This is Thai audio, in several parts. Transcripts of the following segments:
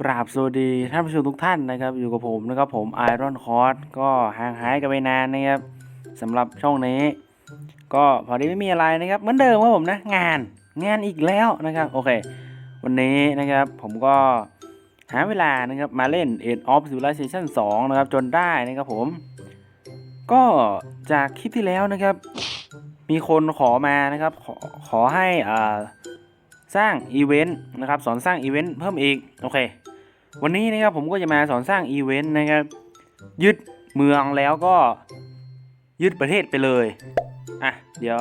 กราบสวัสดีท่านผู้ชมทุกท่านนะครับ อยู่กับผมนะครับผมไอรอนคอร์สก็ห่างหายกันไปนานนะครับสำหรับช่องนี้ ก็พอดีไม่มีอะไรนะครับ เหมือนเดิมครับผมนะงานงานอีกแล้วนะครับโอเค วันนี้นะครับผมก็หาเวลานะครับมาเล่น Age of Civilization 2 นะครับ จนได้นะครับผม ก็จากคลิปที่แล้วนะครับ มีคนขอมานะครับ ขอขอให้อ่าสร้างอีเวนต์นะครับ สอนสร้างอีเวนต์เพิ่มอีก โอเค วันนี้นะครับผมก็จะมาสอนสร้างอีเวนต์นะครับยึดเมืองแล้วก็ยึดประเทศไปเลยอะเดี๋ยว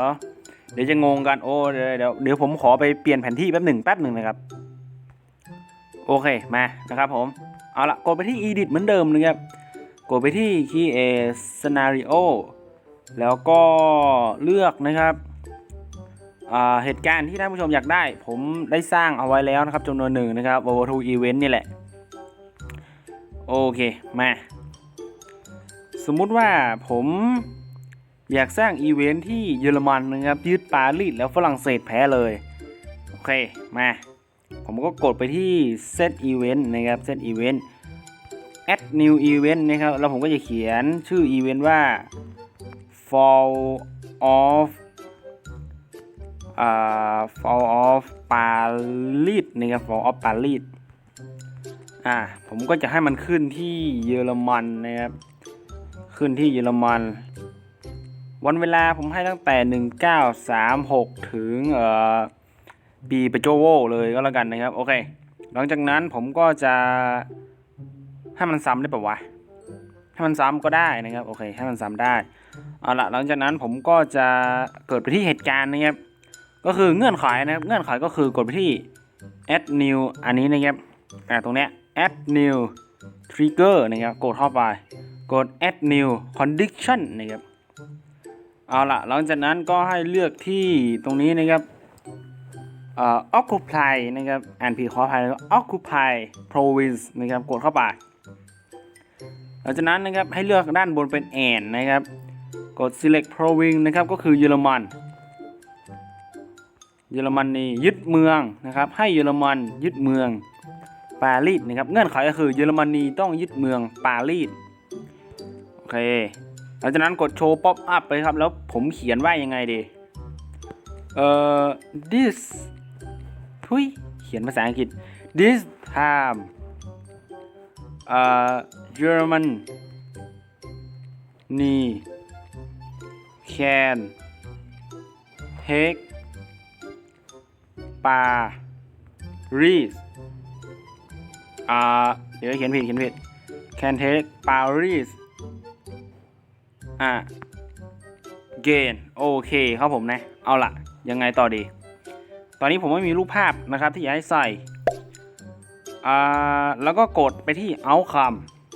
เดี๋ยวจะงงกันโอ้เดี๋ยวเดี๋ยวเดี๋ยวผมขอไปเปลี่ยนแผนที่แป๊บหนึ่งแป๊บหนึ่งนะครับ โอเคมานะครับผมเอาละกดไปที่ edit เหมือนเดิมนะครับกดไปที่ create scenario แล้วก็เลือกนะครับเหตุการณ์ที่ท่านผู้ชมอยากได้ ผมได้สร้างเอาไว้แล้วนะครับจำนวนหนึ่งนะครับ v o v o 2 Event นี่แหละ โอเค มา สมมุติว่าผมอยากสร้างอีเวนท์ที่เยอรมันนะครับยึดปารีสแล้วฝรั่งเศสแพ้เลย โอเค มา ผมก็กดไปที่ set event นะครับ set event add new event นะครับ แล้วผมก็จะเขียนชื่ออีเวนต์ว่า fall of อ่า Fall of Paris นะครับ Fall of Paris อ่าผมก็จะให้มันขึ้นที่เยอรมันนะครับ ขึ้นที่เยอรมัน วันเวลาผมให้ตั้งแต่ 1936 ถึงเอ่อปีปโจโวเลยก็แล้วกันนะครับโอเค หลังจากนั้นผมก็จะให้มันซ้ำได้ปะวะให้มันซ้ำก็ได้นะครับโอเคให้มันซ้ำได้เอาละหลังจากนั้นผมก็จะเกิดไปที่เหตุการณ์นะครับ ก็คือเงื่อนไขนะครับ เงื่อนไขก็คือกดไปที่ add new อันนี้นะครับอ่าตรงเนี้ย add new trigger นะครับ กดเข้าไป กด add new condition นะครับ เอาละหลังจากนั้นก็ให้เลือกที่ตรงนี้นะครับ occupy นะครับอ่านผิดขออภัยนะครับ occupy province นะครับ กดเข้าไปหลังจากนั้นนะครับให้เลือกด้านบนเป็น and นะครับ กด select province นะครับ ก็คือเยอรมัน เยอรมนียึดเมืองนะครับ ให้เยอรมันยึดเมือง ปารีสนะครับเงื่อนไขก็คือเยอรมนีต้องยึดเมืองปารีสโอเคหลังจากนั้นกดโชว์ป๊อปอัพไปครับ แล้วผมเขียนว่ายังไงดีเอ่อ this ทุยเขียนภาษาอังกฤษ this time เอ่อ German นี่ can take ปารีส อ่าเดี๋ยวเขียนผิดเขียนผิด can take Paris อ่า gain โอเคครับผมนะ เอาละยังไงต่อดี ตอนนี้ผมไม่มีรูปภาพนะครับที่อยากให้ใส่ อ่า แล้วก็กดไปที่ outcome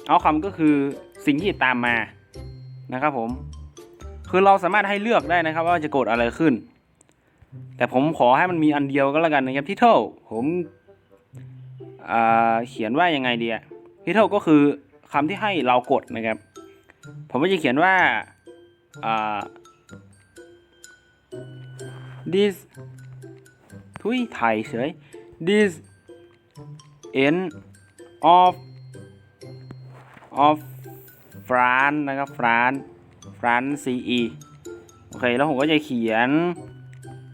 outcome ก็คือสิ่งที่ตามมานะครับผม คือเราสามารถให้เลือกได้นะครับ ว่าจะกดอะไรขึ้น แต่ผมขอให้มันมีอันเดียวก็แล้วกันนะครับที่เท่าผม เขียนว่ายังไงดีอะที่เท่าก็คือคำที่ให้เรากดนะครับ ผมก็จะเขียนว่า this ทุยไทยเฉย this end of of France นะครับ France France CE โอเค แล้วผมก็จะเขียน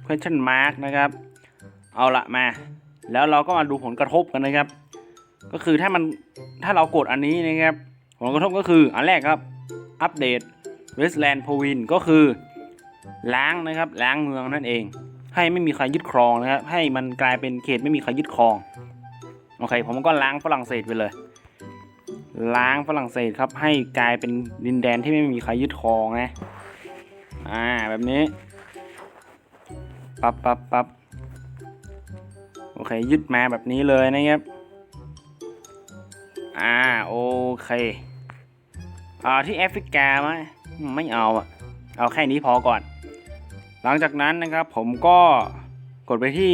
question mark นะครับ เอาละมา แล้วเราก็มาดูผลกระทบกันนะครับ ก็คือถ้ามันถ้าเรากดอันนี้นะครับ ผลกระทบก็คืออันแรกครับอัปเดต Westland Provin ก็คือล้างนะครับล้างเมืองนั่นเอง ให้ไม่มีใครยึดครองนะครับให้มันกลายเป็นเขตไม่มีใครยึดครองโอเคผมก็ล้างฝรั่งเศสไปเลย ล้างฝรั่งเศสครับให้กลายเป็นดินแดนที่ไม่มีใครยึดครองนะอ่าแบบนี้ปับปับปับ โอเคยึดมาแบบนี้เลยนะครับ อ่าโอเคอ่าที่แอฟริกาไหมไม่เอาอะเอาแค่นี้พอก่อน หลังจากนั้นนะครับผมก็กดไปที่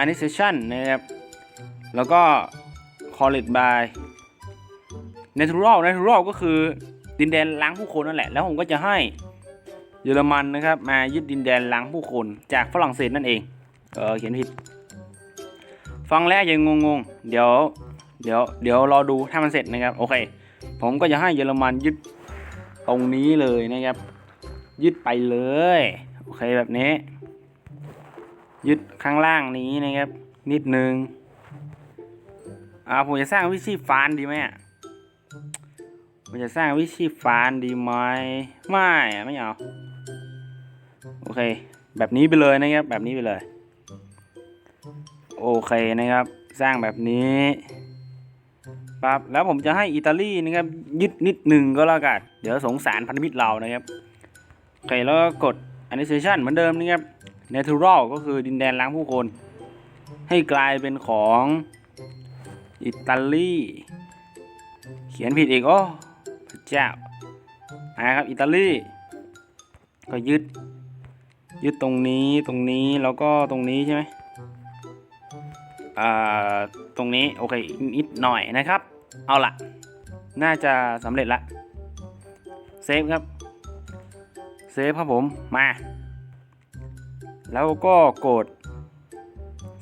Annexation นะครับ แล้วก็ Call it by Natural Natural ก็คือดินแดนล้างผู้คนนั่นแหละ แล้วผมก็จะให้เยอรมันนะครับ มายึดดินแดนล้างผู้คนจากฝรั่งเศสนั่นเอง เออเขียนผิด ฟังแล้วยังงงๆ เดี๋ยว เดี๋ยว เดี๋ยวรอดูถ้ามันเสร็จนะครับ โอเค ผมก็จะให้เยอรมันยึดตรงนี้เลยนะครับ ยึดไปเลย โอเคแบบนี้ ยึดข้างล่างนี้นะครับ นิดนึง อ่า ผมจะสร้างวิชีฟานดีไหมผมจะสร้างวิชีฟานดีไหม ไม่ไม่เอา โอเค แบบนี้ไปเลยนะครับ แบบนี้ไปเลย โอเคนะครับ สร้างแบบนี้ปั๊บแล้วผมจะให้อิตาลีนะครับยึดนิดหนึ่งก็แล้วกันเดี๋ยวสงสารพันธมิตรเรานะครับโอเคแล้วก็กด annexation เหมือนเดิมนะครับ natural ก็คือดินแดนล้างผู้คน ให้กลายเป็นของอิตาลีเขียนผิดอีกโอ้พระเจ้านะครับอิตาลีก็ยึดยึดตรงนี้ตรงนี้แล้วก็ตรงนี้ใช่ไหม ตรงนี้โอเคอีกนิดหน่อยนะครับ เอาละน่าจะสำเร็จละเซฟครับเซฟครับผมมา แล้วก็กด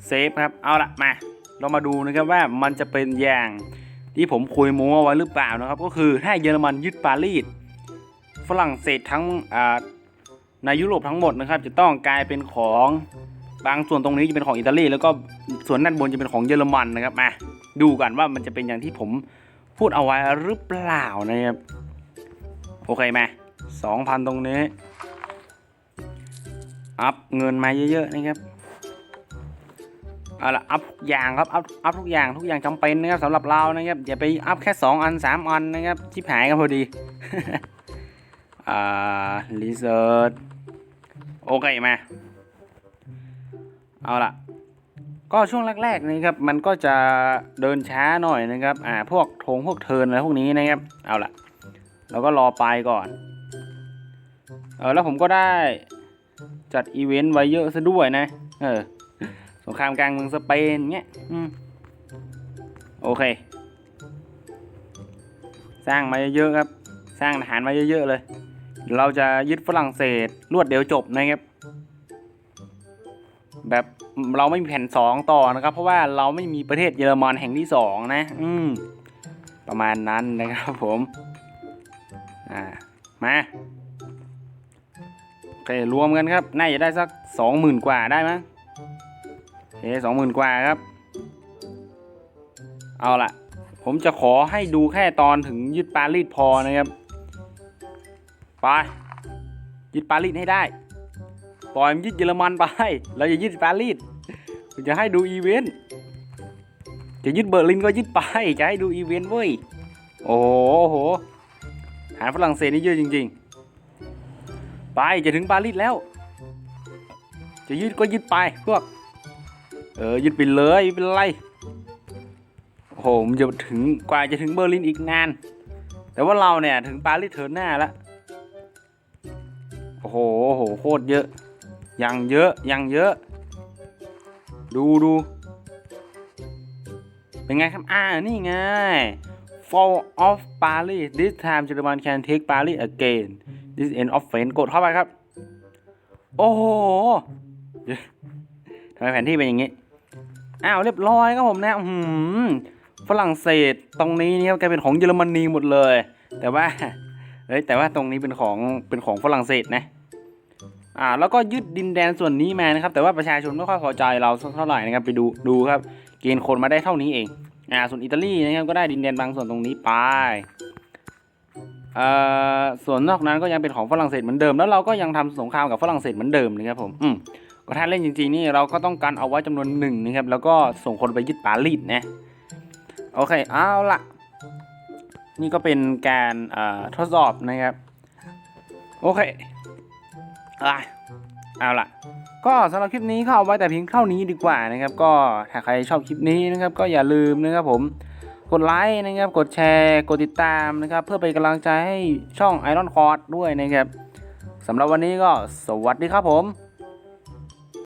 เซฟครับเอาละมา เรามาดูนะครับว่ามันจะเป็นอย่างที่ผมคุยโม้เอาไว้หรือเปล่านะครับ ก็คือถ้าเยอรมันยึดปารีสฝรั่งเศสทั้งในยุโรปทั้งหมดนะครับ จะต้องกลายเป็นของ บางส่วนตรงนี้จะเป็นของอิตาลีแล้วก็ส่วนด้านบนจะเป็นของเยอรมันนะครับมาดูกันว่ามันจะเป็นอย่างที่ผมพูดเอาไว้หรือเปล่านะครับโอเคไหมสองพันตรงนี้ อัพเงินมาเยอะๆนะครับเอาละอัพทุกอย่างครับอัพอัพทุกอย่างทุกอย่างจำเป็นนะครับสำหรับเรานะครับอย่าไปอัพแค่ 2 อัน 3 อันนะครับชิบหายกันพอดีอ่ารีเสิร์ชโอเคมา เอาละก็ช่วงแรกๆนะครับมันก็จะเดินช้าหน่อยนะครับอ่าพวกธงพวกเทินอะไรพวกนี้นะครับเอาละเราก็รอไปก่อนเออแล้วผมก็ได้จัดอีเวนต์ไว้เยอะซะด้วยนะเออสงครามกลางเมืองสเปนเงี้ยอืมโอเค สร้างมาเยอะๆครับ สร้างทหารมาเยอะๆเลย เราจะยึดฝรั่งเศสรวดเดียวจบนะครับ แบบเราไม่มีแผ่นสองต่อนะครับ เพราะว่าเราไม่มีประเทศเยอรมันแห่งที่สองนะ อืม ประมาณนั้นนะครับผม อ่า มาโอเครวมกันครับ น่าจะได้สักสองหมื่นกว่าได้มั้งโอเคสองหมื่นกว่าครับ เอาละผมจะขอให้ดูแค่ตอนถึงยึดปารีสพอนะครับ ไป ยึดปารีสให้ได้ ปล่อยมันยึดเยอรมันไป เราจะยึดปารีสจะให้ดูอีเวนต์ จะยึดเบอร์ลินก็ยึดไป จะให้ดูอีเวนต์เว้ย โอ้โห หารฝรั่งเศสนี่เยอะจริง ๆ ไปจะถึงปารีสแล้ว จะยึดก็ยึดไปพวก เออยึดไปเลยไม่เป็นไร โอ้โหมันจะถึงกว่าจะถึงเบอร์ลินอีกนาน แต่ว่าเราเนี่ยถึงปารีสเทินหน้าแล้วโอ้โหโอ้โห โคตรเยอะ ยังเยอะยังเยอะ ดูดู เป็นไงครับ อ่า นี่ไง Fall of Paris this time German can take Paris again this end of fence กดเข้าไปครับ โอ้โหเดี๋ยทำไมแผนที่เป็นอย่างนี้ อ้าวเรียบร้อยครับผมนะหือฝรั่งเศสตรงนี้นี่ครับกลายเป็นของเยอรมนีหมดเลย แต่ว่าเฮ้ยแต่ว่าตรงนี้เป็นของเป็นของฝรั่งเศสนะ อ่าแล้วก็ยึดดินแดนส่วนนี้มานะครับ แต่ว่าประชาชนไม่ค่อยพอใจเราเท่าไหร่นะครับไปดูดูครับ เกณฑ์คนมาได้เท่านี้เองอ่าส่วนอิตาลีนะครับก็ได้ดินแดนบางส่วนตรงนี้ไปเอ่อส่วนนอกนั้นก็ยังเป็นของฝรั่งเศสเหมือนเดิมแล้วเราก็ยังทำสงครามกับฝรั่งเศสเหมือนเดิมนะครับผมอืมก็ถ้าเล่นจริงๆนี่เราก็ต้องการเอาไว้จำนวนหนึ่งนะครับแล้วก็ส่งคนไปยึดปารีสนะโอเคเอาละนี่ก็เป็นการเอ่อทดสอบนะครับ โอเค เอาล่ะ ก็สำหรับคลิปนี้ก็เอาไว้แต่เพียงเท่านี้ดีกว่านะครับ ก็ถ้าใครชอบคลิปนี้นะครับ ก็อย่าลืมนะครับผมกดไลค์นะครับ กดแชร์ กดติดตามนะครับ เพื่อเป็นกำลังใจให้ช่อง Iron c o r d ด้วยนะครับสำหรับวันนี้ก็สวัสดีครับผม